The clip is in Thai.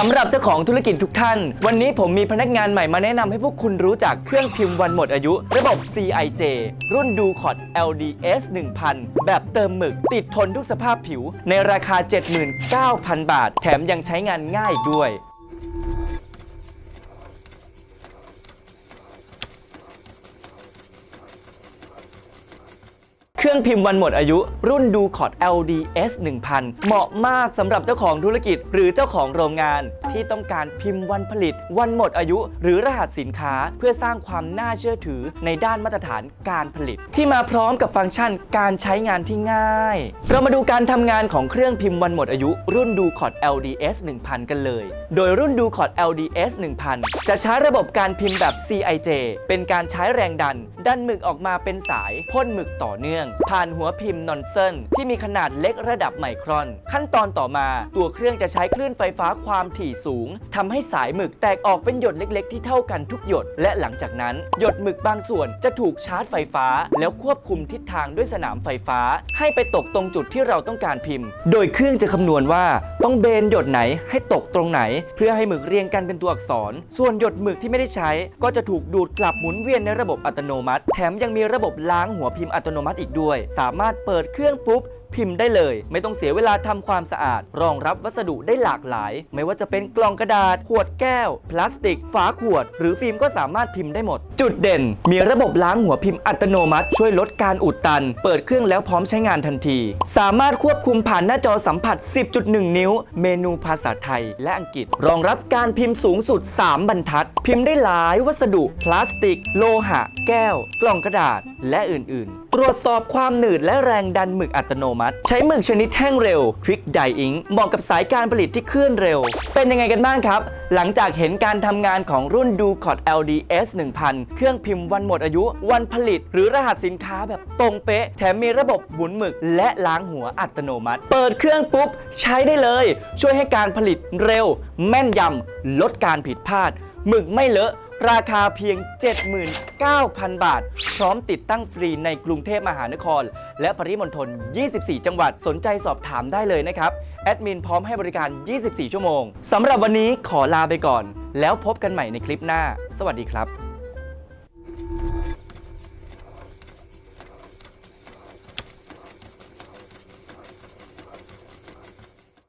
สำหรับเจ้าของธุรกิจทุกท่าน วันนี้ผมมีพนักงานใหม่มาแนะนำให้พวกคุณรู้จักเครื่องพิมพ์วันหมดอายุ ระบบ CIJ รุ่นดูคอร์ด LDS 1000 แบบเติมหมึก ติดทนทุกสภาพผิว ในราคา 79,000 บาท แถมยังใช้งานง่ายด้วย เครื่องพิมพ์วันหมดอายุ รุ่นดูคอร์ด LDS 1000 เหมาะมากสำหรับเจ้าของธุรกิจ หรือเจ้าของโรงงาน ที่ต้องการพิมพ์วันผลิต วันหมดอายุ หรือรหัสสินค้า เพื่อสร้างความน่าเชื่อถือในด้านมาตรฐานการผลิต ที่มาพร้อมกับฟังก์ชันการใช้งานที่ง่าย เรามาดูการทำงานของเครื่องพิมพ์วันหมดอายุ รุ่นดูคอร์ด LDS 1000 กันเลย โดยรุ่นดูคอร์ด LDS 1000 จะใช้ระบบการพิมพ์แบบ CIJ เป็นการใช้แรงดัน ดันหมึกออกมาเป็นสายพ่นหมึกต่อเนื่องผ่านหัวพิมพ์นอนเซนที่มีขนาดเล็กระดับไมครอน ขั้นตอนต่อมา ตัวเครื่องจะใช้คลื่นไฟฟ้าความถี่สูงทำให้สายหมึกแตกออกเป็นหยดเล็ก ๆ ที่เท่ากันทุกหยด และหลังจากนั้น หยดหมึกบางส่วนจะถูกชาร์จไฟฟ้า แล้วควบคุมทิศทางด้วยสนามไฟฟ้า ให้ไปตกตรงจุดที่เราต้องการพิมพ์ โดยเครื่องจะคำนวณว่าต้องเบนหยดไหนให้ตกตรงไหน เพื่อให้หมึกเรียงกันเป็นตัวอักษร ส่วนหยดหมึกที่ไม่ได้ใช้ ก็จะถูกดูดกลับหมุนเวียนในระบบอัตโนมัติ แถมยังมีระบบล้างหัวพิมพ์อัตโนมัติอีกด้วย สามารถเปิดเครื่องปุ๊บพิมพ์ได้เลย ไม่ต้องเสียเวลาทำความสะอาด รองรับวัสดุได้หลากหลาย ไม่ว่าจะเป็นกล่องกระดาษ ขวดแก้ว พลาสติก ฝาขวด หรือฟิล์มก็สามารถพิมพ์ได้หมด จุดเด่น มีระบบล้างหัวพิมพ์อัตโนมัติ ช่วยลดการอุดตัน เปิดเครื่องแล้วพร้อมใช้งานทันที สามารถควบคุมผ่านหน้าจอสัมผัส 10.1 นิ้วเมนูภาษาไทยและอังกฤษ รองรับการพิมพ์สูงสุด 3 บรรทัด พิมพ์ได้หลายวัสดุ พลาสติก โลหะ แก้ว กล่องกระดาษ และอื่น ๆ ตรวจสอบความหนืดและแรงดันหมึกอัตโนมัติ ใช้หมึกชนิดแห้งเร็ว Quick Dye Ink เหมาะกับสายการผลิตที่เคลื่อนเร็ว เป็นยังไงกันบ้างครับ หลังจากเห็นการทำงานของรุ่นดูคอร์ด LDS 1000 เครื่องพิมพ์วันหมดอายุ วันผลิต หรือรหัสสินค้าแบบตรงเป๊ะ แถมมีระบบหมุนหมึก และล้างหัวอัตโนมัติ เปิดเครื่องปุ๊บ ใช้ได้เลยช่วยให้การผลิตเร็ว แม่นยำลดการผิดพลาดหมึกไม่เลอะ ราคาเพียง 79,000 บาท พร้อมติดตั้งฟรีในกรุงเทพมหานคร และปริมณฑล 24 จังหวัดสนใจสอบถามได้เลยนะครับ แอดมินพร้อมให้บริการ 24 ชั่วโมงสำหรับวันนี้ขอลาไปก่อน แล้วพบกันใหม่ในคลิปหน้า สวัสดีครับ